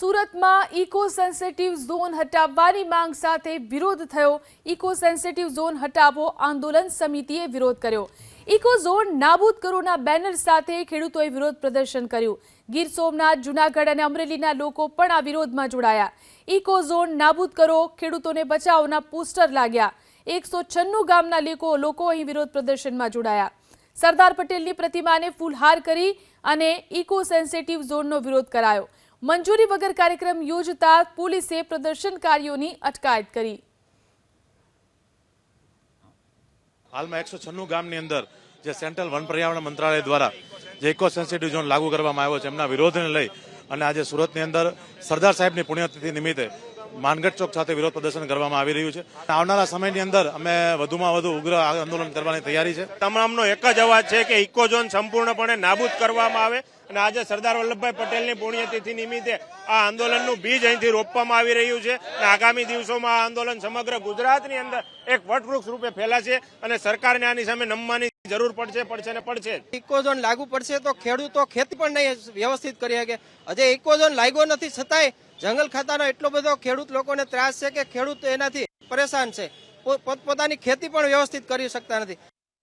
સુરતમાં eco sensitive zone હટાવવાની માંગ સાથે વિરોધ થયો. ઇકો સેન્સિટિવ ઝોન હટાવો આંદોલન સમિતિએ વિરોધ કર્યો. ઇકો ઝોન નાબૂદ કરોના બેનર સાથે ખેડૂતોએ વિરોધ પ્રદર્શન કર્યું. ગીર સોમનાથ, જૂનાગઢ અને અમરેલીના લોકો પણ આ વિરોધમાં જોડાયા. ઇકો ઝોન નાબૂદ કરો, ખેડૂતોને બચાવના પોસ્ટર લાગ્યા. એકસો છન્નું ગામના લોકો લોકો અહીં વિરોધ પ્રદર્શનમાં જોડાયા. સરદાર પટેલની પ્રતિમાને ફૂલહાર કરી અને ઇકો સેન્સિટિવ ઝોનનો વિરોધ કરાયો. મંજૂરી વગર કાર્યક્રમ યોજતા પોલીસે પ્રદર્શનકારીઓની અટકાયત કરી. હાલમાં એકસો છન્નું ગામની અંદર જે સેન્ટ્રલ વન પર્યાવરણ મંત્રાલય દ્વારા જે ઇકો સેન્સિટિવ ઝોન લાગુ કરવામાં આવ્યો છે એમના વિરોધને લઈ અને આજે સુરતની અંદર સરદાર સાહેબની પુણ્યતિથિ નિમિત્તે માનગઢ ચોક સાથે વિરોધ પ્રદર્શન કરવામાં આવી રહ્યું છે. આવનારા સમયની અંદર અમે વધુમાં વધુ ઉગ્ર આંદોલન કરવાની તૈયારી છે. તમામનો એક જ અવાજ છે કે ઇકોઝોન સંપૂર્ણપણે નાબૂદ કરવામાં આવે. અને આજે સરદાર વલ્લભભાઈ પટેલની પુણ્યતિથિ નિમિત્તે આ આંદોલનનું બીજ અહીંથી રોપવામાં આવી રહ્યું છે અને આગામી દિવસોમાં આ આંદોલન સમગ્ર ગુજરાતની અંદર એક વટવૃક્ષ રૂપે ફેલાશે અને સરકારને આની સામે નમવાની જરૂર પડશે પડશે ને પડશે. ઇકોઝોન લાગુ પડશે તો ખેડૂતો ખેતી પણ નહીં વ્યવસ્થિત કરી શકે. હજે ઇકોઝોન લાગ્યો નથી છતાંય જંગલ ખાતાનો એટલો બધો ખેડૂત લોકોને ત્રાસ છે કે ખેડૂત એનાથી પરેશાન છે. પોતપોતાની ખેતી પણ વ્યવસ્થિત કરી શકતા નથી.